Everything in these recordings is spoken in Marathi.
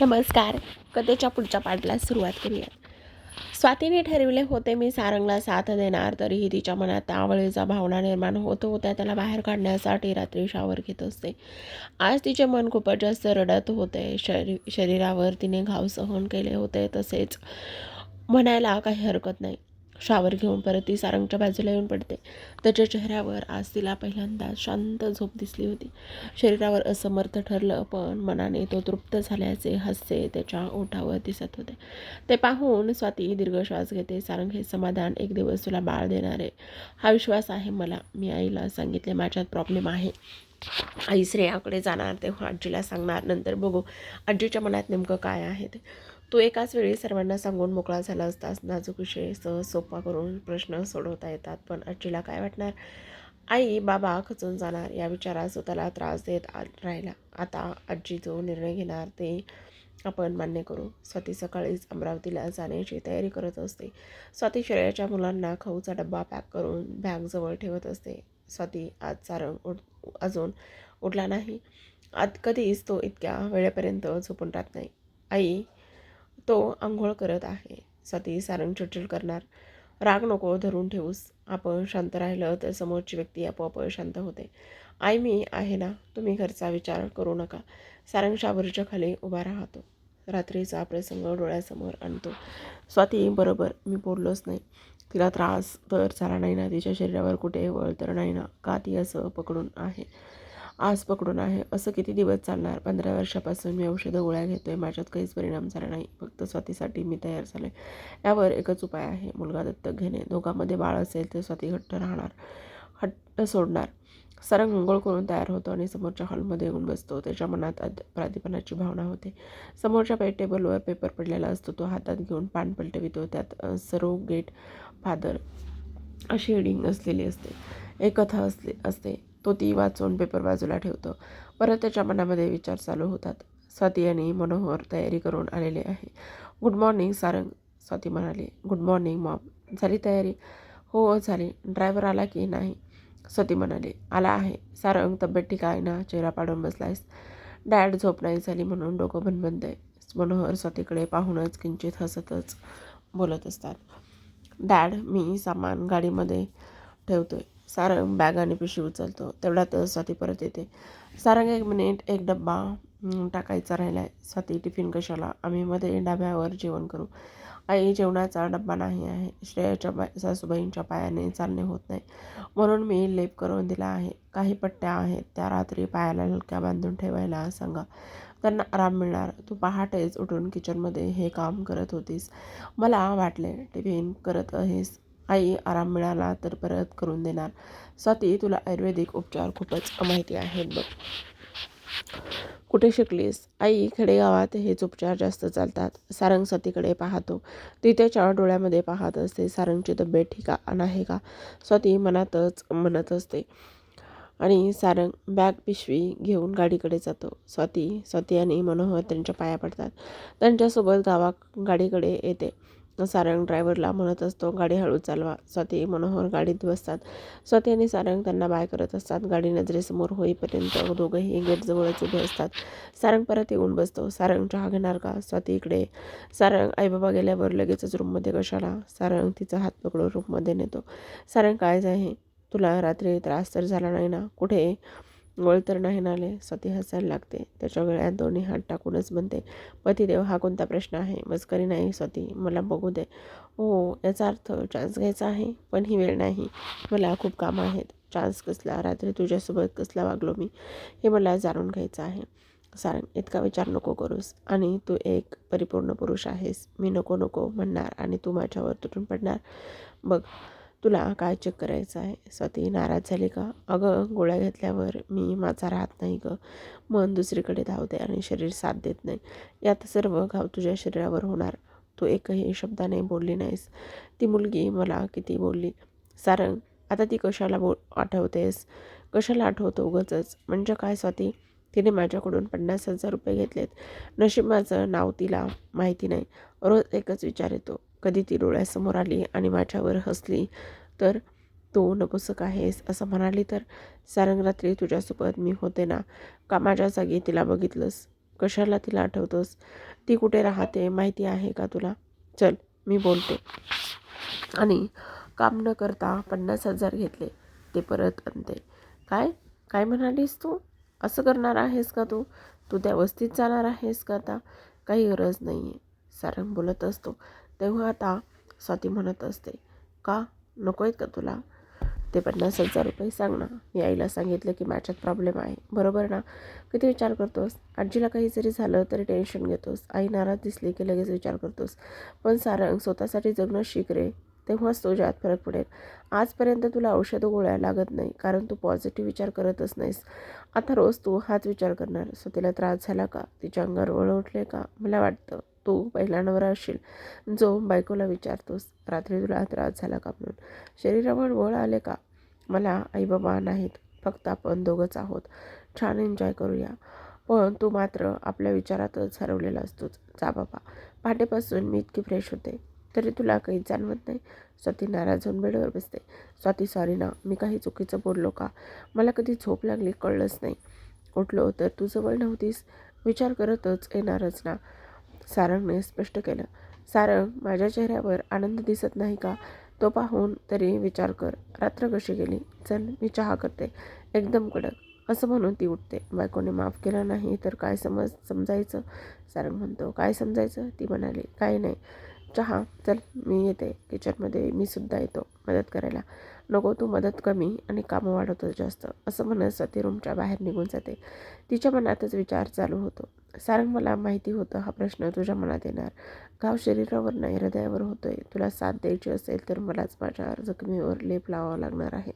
नमस्कार. कथेच्या पुढच्या पाठला सुरुवात करूया. स्वातीने ठरविले होते मी सारंगला साथ देणार तरीही तिच्या मनात आवळीचा भावना निर्माण होत होत्या. त्याला बाहेर काढण्यासाठी रात्री शावर घेत असते. आज तिचे मन खूपच जास्त रडत होते. शरी शरीरावर तिने घाव सहन केले होते. तसेच म्हणायला काही हरकत नाही. शावर घेऊन परत ती सारंगच्या बाजूला येऊन पडते. त्याच्या चेहऱ्यावर आज तिला पहिल्यांदा शांत झोप दिसली होती. शरीरावर असमर्थ ठरलं पण मनाने तो तृप्त झाल्याचे हास्य त्याच्या ओठावर दिसत होते. ते पाहून स्वाती दीर्घ श्वास घेते. सारंग हे समाधान एक दिवस तुला बाळ देणारे हा विश्वास आहे मला. मी आईला सांगितले माझ्यात प्रॉब्लेम आहे. आई श्रेयाकडे जाणार तेव्हा आजीला सांगणार. नंतर बघू आजीच्या मनात नेमकं काय आहे ते. तो एकाच वेळी सर्वांना सांगून मोकळा झाला असताच नाजूक विषय सहज सोपा करून प्रश्न सोडवता येतात. पण आजीला काय वाटणार? आई बाबा खचून जाणार. या विचारात स्वतःला त्रास देत आ राहिला. आता आजी जो निर्णय घेणार ते आपण मान्य करू. स्वाती सकाळीच अमरावतीला जाण्याची तयारी करत असते. स्वाती श्रेयाच्या मुलांना खाऊचा डब्बा पॅक करून बॅगजवळ ठेवत असते. स्वाती आज सारंग उठ अजून उठला नाही. आत कधीच तो इतक्या वेळेपर्यंत झोपून राहत नाही. आई तो आंघोळ करत आहे. सती सारंग चिडचिड करणार. राग नको धरून ठेवूस. आपण शांत राहिलं तर समोरची व्यक्ती आपोआप शांत होते. आई मी आहे ना. तुम्ही घरचा विचार करू नका सारंग शाबरीच्या खाली उभा राहतो. रात्रीचा प्रसंग डोळ्यासमोर आणतो. स्वाती बरोबर. मी बोललोच नाही. तिला त्रास तर झाला नाही ना. तिच्या शरीरावर कुठे वळ तर नाही ना. का ती असं पकडून आहे? आज पकडून आहे. असं किती दिवस चालणार? पंधरा वर्षापासून मी औषधं गोळ्या घेतो आहे माझ्यात काहीच परिणाम झाला नाही. फक्त स्वातीसाठी मी तयार झाले यावर एकच उपाय आहे. मुलगा दत्तक घेणे. दोघांमध्ये बाळ असेल तर स्वाती घट्ट राहणार. हट्ट सोडणार. सरंग अंघोळ करून तयार होतो आणि समोरच्या हॉलमध्ये येऊन बसतो. त्याच्या मनात प्राधिपणाची प्राधिपनाची भावना होते. समोरच्या पे टेबलवर पेपर पडलेला असतो. तो हातात घेऊन पान पलटवितो. त्यात सरो गेट फादर अशी हेडिंग असलेली असते. एक कथा असली असते. तो ती वाचून पेपर बाजूला ठेवतो. परत त्याच्या मनामध्ये विचार चालू होतात. स्वाती आणि मनोहर तयारी करून आलेले आहे. गुड मॉर्निंग सारंग स्वाती म्हणाली. Good morning mom. झाली तयारी? हो झाली. ड्रायव्हर आला की नाही? स्वाती म्हणाली. आला आहे. सारंग तब्येत ठीक आहे ना? चेहरा पाडून बसलायस. डॅड झोप नाही झाली म्हणून डोकं बनबंद आहे. मनोहर स्वातीकडे पाहूनच किंचित हसतच बोलत असतात. डॅड मी सामान गाडीमध्ये ठेवतोय. सारंग बॅग आणि पिशवी उचलतो. तेवढ्यातच स्वाती परत येते. सारंग एक मिनिट एक डब्बा टाकायचा राहिला आहे स्वाती टिफिन कशाला? आम्ही मध्ये डाब्यावर जेवण करू. आई जेवणाचा डब्बा नाही आहे. श्रेयाच्या बा सासूबाईंच्या पायाने चालणे होत नाही. म्हणून मी लेप करून दिला आहे. काही पट्ट्या आहेत. त्या रात्री पायाला हलक्या बांधून ठेवायला सांगा. त्यांना आराम मिळणार. तू पहाटेच उठून किचनमध्ये हे काम करत होतीस. मला वाटले टिफिन करत आहेस. आई आराम मिळाला तर परत करून देणार. स्वाती तुला आयुर्वेदिक उपचार खूपच माहिती आहेत बघ. कुठे शिकलीस? आई खेडेगावात हेच उपचार जास्त चालतात. सारंग स्वातीकडे पाहतो. ती त्याच्या डोळ्यामध्ये पाहत असते. सारंगची तब्येत ठीक आहे का? स्वाती मनातच म्हणत असते. आणि सारंग बॅग पिशवी घेऊन गाडीकडे जातो. स्वाती स्वाती आणि मनोहर त्यांच्या पाया पडतात. त्यांच्यासोबत गावा गाडीकडे येते. सारंग ड्रायव्हरला म्हणत असतो गाडी हळू चालवा. स्वाती मनोहर गाडीत बसतात. स्वाती आणि सारंग त्यांना बाय करत असतात. गाडी नजरेसमोर होईपर्यंत दोघंही गेटजवळच उभे असतात. सारंग परत येऊन बसतो. सारंग चहा घेणार का? स्वाती इकडे. सारंग आईबाबा गेल्यावर लगेचच रूममध्ये कशाला? सारंग तिचा हात पकडून रूममध्ये नेतो. सारंग काय आहे तुला रात्री त्रास तर झाला नाही ना? कुठे? वळ तर नाही नाले स्वतः हसायला लागते. त्याच्या गळ्यात दोन्ही हात टाकूनच म्हणते पतिदेव हा कोणता प्रश्न आहे? मस्करी नाही स्वती. मला बघू दे. हो याचा अर्थ चान्स घ्यायचा आहे पण ही वेळ नाही. मला खूप कामं आहेत. चान्स कसला? रात्री तुझ्यासोबत कसला वागलो मी? हे मला जाणून घ्यायचं आहे. सारंग इतका विचार नको करूस. आणि तू एक परिपूर्ण पुरुष आहेस. मी नको नको म्हणणार आणि तू माझ्यावर तुटून पडणार. बघ तुला काय चेक करायचं आहे? स्वाती नाराज झाली का? अगं गोळ्या घेतल्यावर मी माझा राहत नाही गं. मन दुसरीकडे धावते आणि शरीर साथ देत नाही. यात सर्व घाव तुझ्या शरीरावर होणार. तू एकही शब्दाने बोलली नाहीस. ती मुलगी मला किती बोलली? सारंग आता ती कशाला बो आठवतेस? कशाला आठवतो उगचच? म्हणजे काय स्वाती? तिने माझ्याकडून पन्नास हजार रुपये घेतलेत. नशीब माझं नाव तिला माहिती नाही. रोज एकच विचार येतो. कधी ती डोळ्यासमोर आली आणि माझ्यावर हसली तर तू नपुसक आहेस असं म्हणाली तर सारंग रात्री तुझ्यासोबत मी होते ना? का माझ्या जागी तिला बघितलंस? कशाला तिला आठवतोस? ती कुठे राहते? माहिती आहे का तुला? चल मी बोलते. आणि काम न करता पन्नास हजार घेतले. ते परत आणते. काय? काय म्हणालीस तू? असं करणार आहेस का तू? तू त्या वस्तीत जाणार आहेस का आता? काही गरज नाही आहे सारंग बोलत असतो. तेव्हा आता स्वाती म्हणत असते का? नको आहेत का तुला? ते पन्नास हजार रुपये सांग ना. मी आईला सांगितलं की माझ्यात प्रॉब्लेम आहे. बरोबर ना. किती विचार करतोस? आजीला काही जरी झालं तरी टेन्शन घेतोस. आई नाराज दिसली की लगेच विचार करतोस. पण सारंग स्वतःसाठी जगणं शिक रे. तेव्हाच तुझ्यात फरक पडेल. आजपर्यंत तुला औषधं गोळ्या लागत नाही कारण तू पॉझिटिव्ह विचार करतच नाहीस. आता रोज तू हाच विचार करणार. सो तिला त्रास झाला का? तिच्या अंगावर वळ उठले का? मला वाटतं. तू पहिला नवरा असशील. जो बायकोला विचारतोस रात्री तुला त्रास झाला का म्हणून? शरीरावर वळ आले का? मला आई बाबा नाहीत फक्त आपण दोघंच आहोत. छान एन्जॉय करूया. पण तू मात्र आपल्या विचारातच हरवलेला असतोच जा बाबा. पहाटेपासून मी इतकी फ्रेश होते. तरी तुला काही जाणवत नाही. स्वाती नाराज होऊन बेडवर बसते. स्वाती सॉरी ना. मी काही चुकीचं बोललो का? मला कधी झोप लागली कळलंच नाही. उठलो तर तू जवळ नव्हतीस. विचार करतच येणारच ना. सारंगने स्पष्ट केलं सारंग माझ्या चेहऱ्यावर आनंद दिसत नाही का? तो पाहून तरी विचार कर. रात्र कशी गेली? चल मी चहा करते. एकदम कडक. असं म्हणून ती उठते. बायकोने माफ केलं नाही तर काय समज समजायचं? सारंग म्हणतो. काय समजायचं? ती म्हणाली. काय नाही. चहा. चल मी येते. किचनमध्ये मी सुद्धा येतो. मदत करायला. नको तू मदत कमी आणि कामं वाढवतो जास्त. असं म्हणत सती रूमच्या बाहेर निघून जाते. तिच्या मनातच विचार चालू होतो. सारंग मला माहिती होतं हा प्रश्न तुझ्या मनात येणार. घाव शरीरावर नाही हृदयावर होतोय. तुला साथ द्यायची असेल तर मलाच माझ्या जखमीवर लेप लावावा लागणार आहे.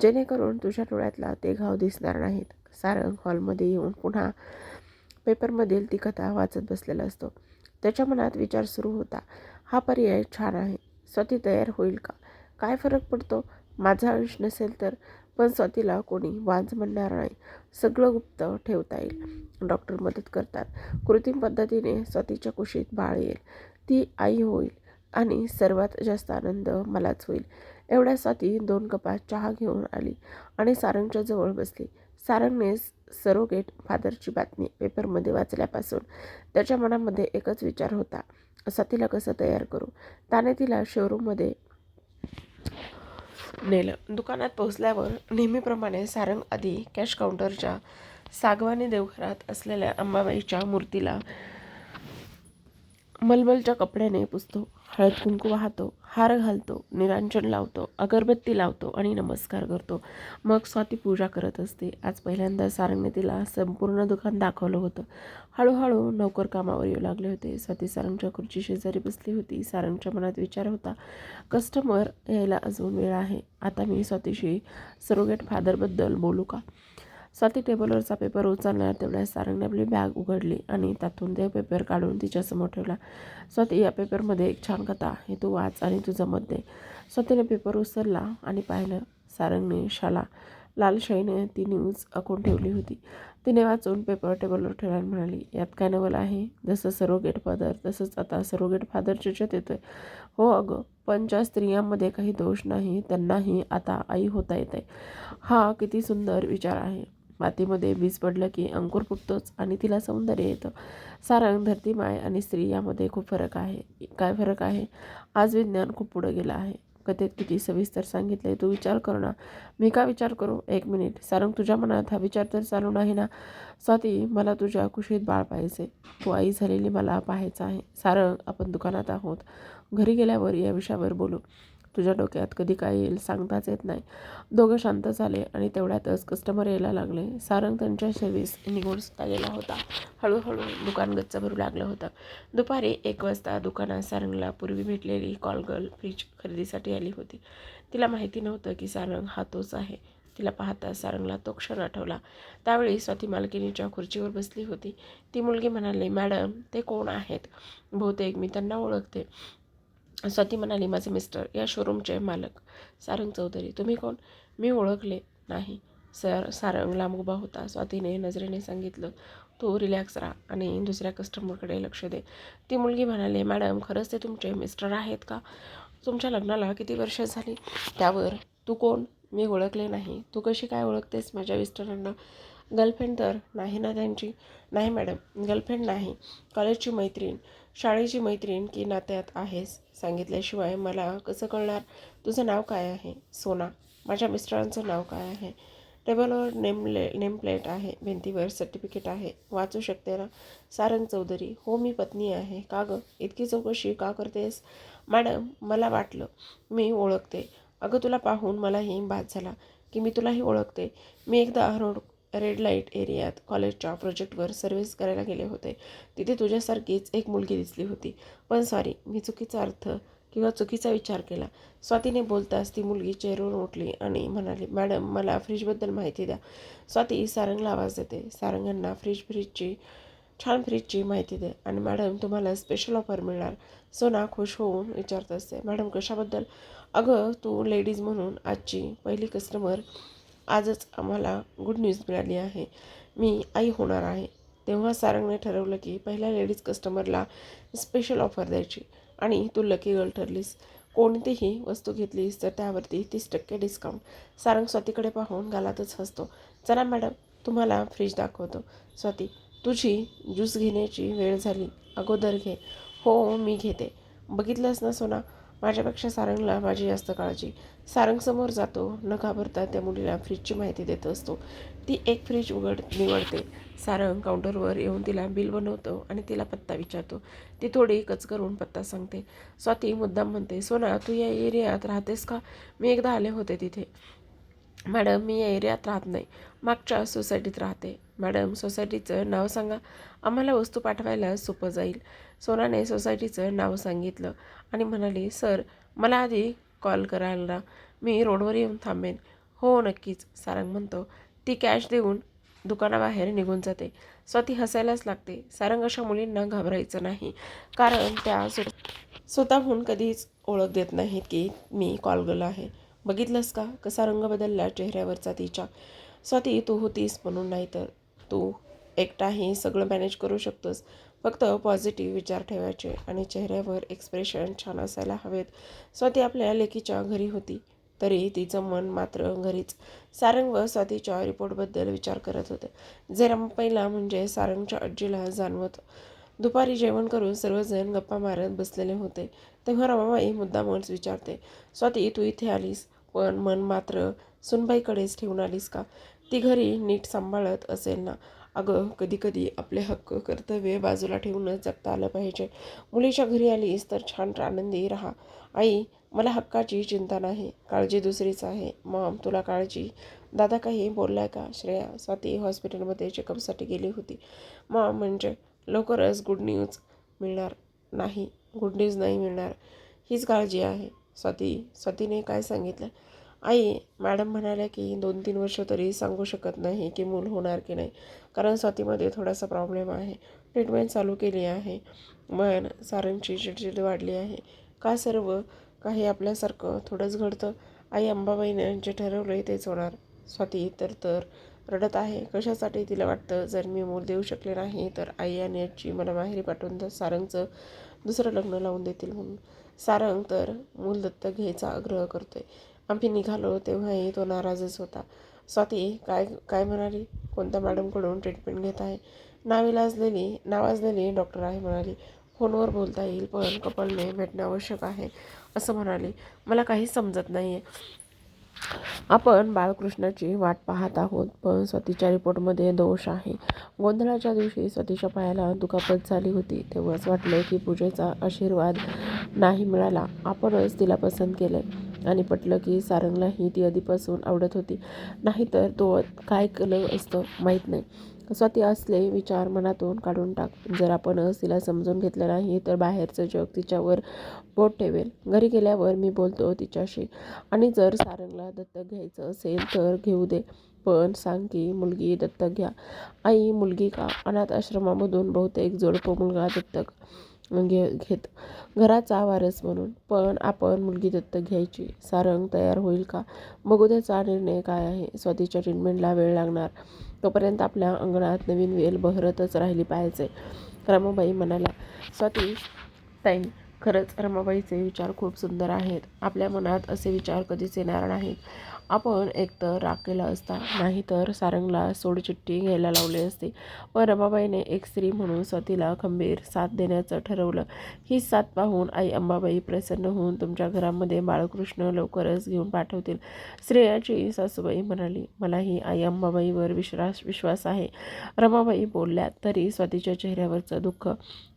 जेणेकरून तुझ्या डोळ्यातला ते घाव दिसणार नाहीत. सारंग हॉलमध्ये येऊन पुन्हा पेपरमधील ती कथा वाचत बसलेला असतो. त्याच्या मनात विचार सुरू होता. हा पर्याय छान आहे. स्वती तयार होईल का? काय फरक पडतो? माझा अंश नसेल तर पण स्वतीला कोणी वांज म्हणणार नाही. सगळं गुप्त ठेवता येईल. डॉक्टर मदत करतात. कृत्रिम पद्धतीने स्वतीच्या कुशीत बाळ येईल. ती आई होईल आणि सर्वात जास्त आनंद मलाच होईल. एवढ्या स्वाती दोन कपात चहा घेऊन आली आणि सारंगच्या जवळ बसली. सारंगने सरोगेट फादरची बातमी पेपरमध्ये वाचल्यापासून त्याच्या मनामध्ये एकच विचार होता. सतीला कसं तयार करू? त्याने तिला शोरूममध्ये नेलं. दुकानात पोहोचल्यावर नेहमीप्रमाणे सारंग आधी कॅश काउंटरच्या सागवानी देवघरात असलेल्या अंबाबाईच्या मूर्तीला मलमलच्या कपड्याने पुसतो. हळद कुंकू वाहतो हार घालतो निरांजन लावतो अगरबत्ती लावतो आणि नमस्कार करतो. मग स्वाती पूजा करत असते. आज पहिल्यांदा सारंगने तिला संपूर्ण दुकान दाखवलं होतं. हळूहळू नोकर कामावर येऊ लागले होते. स्वाती सारंगच्या खुर्ची शेजारी बसली होती. सारंगच्या मनात विचार होता कस्टमर यायला अजून वेळ आहे. आता मी स्वातीशी सरोगेट फादरबद्दल बोलू का? स्वाती टेबलवरचा पेपर उचलणार तेवढ्या सारंगने आपली बॅग उघडली आणि त्यातून ते पेपर काढून तिच्यासमोर ठेवला. स्वाती या पेपरमध्ये एक छान कथा आहे तू वाच आणि तुझं मत दे स्वातीने पेपर उचलला आणि पाहिलं सारंगने शाला. लालशाहीने ती न्यूज आखून ठेवली होती. तिने वाचून पेपर टेबलवर ठेवला आणि म्हणाली यात काय नवल आहे? जसं सरोगेट फादर तसंच आता सरोगेट फादर चर्चेत येतोय. हो अगं पण ज्या स्त्रियांमध्ये काही दोष नाही त्यांनाही आता आई होता येते हा किती सुंदर विचार आहे. मातीमध्ये बीज पडलं की अंकुर फुटतोच आणि तिला सौंदर्य येतं. सारंग धरतीमाय आणि स्त्री यामध्ये खूप फरक आहे. काय फरक आहे? आज विज्ञान खूप पुढं गेलं आहे. कथेत किती सविस्तर सांगितले तू विचार कर ना. मी का विचार करू? एक मिनिट. सारंग तुझ्या मनात हा विचार तर चालू नाही ना? स्वाती मला तुझ्या कुशीत बाळ पाहायचे तू आई झालेली मला पाहायचं आहे. सारंग आपण दुकानात आहोत. घरी गेल्यावर या विषयावर बोलू. तुझ्या डोक्यात कधी काय येईल सांगताच येत नाही. दोघं शांत झाले आणि तेवढ्यातच कस्टमर यायला लागले. सारंग त्यांच्या सर्व्हिस निघून सुद्धा गेला होता. हळूहळू दुकान गच्च भरू लागलं होतं. दुपारी एक वाजता दुकानात सारंगला पूर्वी भेटलेली कॉलगर्ल फ्रीज खरेदीसाठी आली होती. तिला माहिती नव्हतं की सारंग हा तोच आहे. तिला पाहता सारंगला तो क्षण आठवला. त्यावेळी स्वाती मालकिनीच्या खुर्चीवर बसली होती. ती मुलगी म्हणाली मॅडम ते कोण आहेत? बहुतेक मी त्यांना ओळखते. स्वाती म्हणाली माझे मिस्टर या शोरूमचे मालक सारंग चौधरी तुम्ही कोण? मी ओळखले नाही. सर सारंग लांब उभा होता. स्वातीने नजरेने सांगितलं तू रिलॅक्स राहा आणि दुसऱ्या कस्टमरकडे लक्ष दे. ती मुलगी म्हणाली मॅडम खरंच ते तुमचे मिस्टर आहेत का? तुमच्या लग्नाला किती वर्ष झाली? त्यावर तू कोण? मी ओळखले नाही. तू कशी काय ओळखतेस माझ्या मिस्टरांना गर्लफ्रेंड तर नाही ना त्यांची? नाही मॅडम गर्लफ्रेंड नाही. कॉलेजची मैत्रीण. शाळेची मैत्रीण की नात्यात आहेस सांगितल्याशिवाय मला कसं कळणार? तुझं नाव काय आहे? सोना. माझ्या मिस्टरांचं नाव काय आहे? टेबलवर नेमले नेमप्लेट आहे. भिंतीवर सर्टिफिकेट आहे. वाचू शकते ना? सारंग चौधरी. हो मी पत्नी आहे. का गं? इतकी चौकशी का करतेस? मॅडम मला वाटलं मी ओळखते. अगं तुला पाहून मलाही बाद झाला की मी तुलाही ओळखते. मी एकदा रोड रेड लाइट एरियात कॉलेजच्या प्रोजेक्टवर सर्व्हिस करायला गेले होते. तिथे तुझ्यासारखीच एक मुलगी दिसली होती. पण सॉरी मी चुकीचा अर्थ किंवा चुकीचा विचार केला. स्वातीने बोलताच ती मुलगी चेअरवरून उठली आणि म्हणाली मॅडम मला फ्रीजबद्दल माहिती द्या. स्वाती सारंगला आवाज देते. सारंगांना फ्रीज फ्रीजची छान फ्रीजची माहिती दे आणि मॅडम तुम्हाला स्पेशल ऑफर मिळणार. सोना खुश होऊन विचारत असते मॅडम कशाबद्दल? अगं तू लेडीज म्हणून आजची पहिली कस्टमर आजच आम्हाला गुड न्यूज मिळाली आहे. मी आई होणार आहे. तेव्हा सारंगने ठरवलं की पहिल्या लेडीज कस्टमरला स्पेशल ऑफर द्यायची. आणि तू लकी गर्ल ठरलीस. कोणतीही वस्तू घेतलीस तर त्यावरती तीस टक्के डिस्काउंट सारंग स्वातीकडे पाहून गालातच हसतो. चला मॅडम तुम्हाला फ्रीज दाखवतो. स्वाती तुझी ज्यूस घेण्याची वेळ झाली. अगोदर घे. हो मी घेते. बघितलंस ना सोना? माझ्यापेक्षा सारंगला माझी जास्त काळजी. सारंगसमोर जातो न घाबरता त्या मुलीला फ्रीजची माहिती देत असतो. ती एक फ्रीज उघड निवडते. सारंग काउंटरवर येऊन तिला बिल बनवतो आणि तिला पत्ता विचारतो. ती थोडी कच करून पत्ता सांगते. स्वाती मुद्दाम म्हणते सोना तू या एरियात राहतेस का? मी एकदा आले होते तिथे. मॅडम मी या एरियात राहत नाही. मागच्या सोसायटीत राहते. मॅडम सोसायटीचं नाव सांगा. आम्हाला वस्तू पाठवायला सोपं जाईल. सोनाने सोसायटीचं नाव सांगितलं आणि म्हणाली सर मला आधी कॉल करायला मी रोडवर येऊन थांबेन. हो नक्कीच सारंग म्हणतो. ती कॅश देऊन दुकानाबाहेर निघून जाते. स्वाती हसायलाच लागते. सारंग अशा मुलींना घाबरायचं नाही. कारण त्या स्व स्वतःहून कधीच ओळख देत नाहीत की मी कॉल गर्ल आहे. बघितलंस का? कसा रंग बदलला चेहऱ्यावरचा तिच्या. स्वाती तू होतीस म्हणून नाही तर तू एकटाही सगळं मॅनेज करू शकतोस. फक्त पॉझिटिव्ह विचार ठेवायचे आणि चेहऱ्यावर एक्सप्रेशन छान असायला हवेत. स्वाती आपल्या लेकीच्या घरी होती तरी तिचं मन मात्र घरीच. सारंग व स्वातीच्या रिपोर्टबद्दल विचार करत होते. जे पहिला म्हणजे सारंगच्या आजीला जाणवत. दुपारी जेवण करून सर्वजण गप्पा मारत बसलेले होते. तेव्हा रमाबाई मुद्दामच विचारते स्वाती तू इथे आलीस? पण मन मात्र सुनबाईकडेच ठेवून आलीस का? ती घरी नीट सांभाळत असेल ना? अगं कधीकधी आपले हक्क कर्तव्य बाजूला ठेवूनच जगता आलं पाहिजे. मुलीच्या घरी आलीस तर छान आनंदी राहा. आई मला हक्काची चिंता नाही. काळजी दुसरीच आहे. मॉम तुला काळजी. दादा काही बोललाय का? श्रेया स्वाती हॉस्पिटलमध्ये चेकअपसाठी गेली होती. मॉम म्हणजे लवकरच गुड न्यूज मिळणार नाही. गुड न्यूज नाही मिळणार. हीच काळजी आहे. स्वाती स्वातीने काय सांगितलं? आई मॅडम म्हणाल्या की दोन तीन वर्ष तरी सांगू शकत नाही की मूल होणार की नाही. कारण स्वातीमध्ये थोडासा प्रॉब्लेम आहे. ट्रीटमेंट चालू केली आहे. मन सारंगची चिडचिड वाढली आहे. का सर्व? काही आपल्यासारखं थोडंच घडतं. आई अंबाबाईने जे ठरवलं आहे तेच होणार. स्वाती तर तर रडत आहे. कशासाठी तिला वाटतं? जर मी मूल देऊ शकले नाही तर आई आणि याची मला माहेरी पाठवून तर सारंगचं दुसरं लग्न लावून देतील म्हणून. सारंग तर मूल दत्तक घ्यायचा आग्रह करतोय. आम्ही निघालो तेव्हाही तो नाराजच होता. स्वाती काय काय म्हणाली? कोणत्या मॅडमकडून ट्रीटमेंट घेत आहे? नाविलाजलेली नावाजलेली डॉक्टर आहे म्हणाली. फोनवर बोलता येईल पण कपलने भेटणं आवश्यक आहे असं म्हणाली. मला काही समजत नाही आहे आपण बाळकृष्णाची वाट पाहत आहोत पण स्वतीच्या रिपोर्टमध्ये दोष आहे. गोंधळाच्या दिवशी स्वतीच्या पायाला दुखापत झाली होती. तेव्हाच वाटलं की पूजेचा आशीर्वाद नाही मिळाला. आपणच तिला पसंत केलं आणि पटलं की सारंगलाही ती आधीपासून आवडत होती. नाहीतर तो काय केलं असतं माहीत नाही. स्वाती असले विचार मनातून काढून टाक. जर आपणच तिला समजून घेतलं नाही तर बाहेरचं जग तिच्यावर बोट ठेवेल. घरी गेल्यावर मी बोलतो तिच्याशी. आणि जर सारंगला दत्तक घ्यायचं असेल तर घेऊ दे. पण सांग की मुलगी दत्तक घ्या. आई मुलगी का? अनाथ आश्रमामधून बहुतेक जोडपं मुलगा दत्तक. घे घेत घराचा वारस म्हणून. पण आपण मुलगी दत्तक घ्यायची. सारंग तयार होईल का? बघू त्याचा निर्णय काय आहे. स्वातीच्या ट्रीटमेंटला वेळ लागणार. तोपर्यंत आपल्या अंगणात नवीन वेल बहरतच राहिली पाहिजे. रमाबाई म्हणाल्या स्वाती ताई खरंच रमाबाईचे विचार खूप सुंदर आहेत. आपल्या मनात असे विचार कधीच येणार नाहीत. आपण एकतर राग केला असता नाहीतर सारंगला सोडचिठ्ठी घ्यायला लावली असते. पण रमाबाईने एक स्त्री म्हणून स्वतीला खंबीर साथ देण्याचं ठरवलं. ही साथ पाहून आई अंबाबाई प्रसन्न होऊन तुमच्या घरामध्ये बाळकृष्ण लवकरच घेऊन पाठवतील. श्रेयाची सासूबाई म्हणाली मलाही आई अंबाबाईवर विश्वास विश्वास आहे. रमाबाई बोलल्या तरी स्वातीच्या चेहऱ्यावरचं दुःख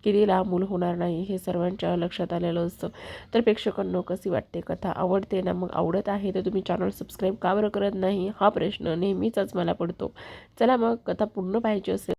कितीला मूल होणार नाही हे सर्वांच्या लक्षात आलेलं असतं. तर प्रेक्षकांनो कशी वाटते कथा? आवडते ना? मग आवडत आहे तर तुम्ही चॅनल सबस्क्राईब का बरं करत नाही? हा प्रश्न नेहमीचाच मला पडतो. चला मग कथा पूर्ण पाहिजे असेल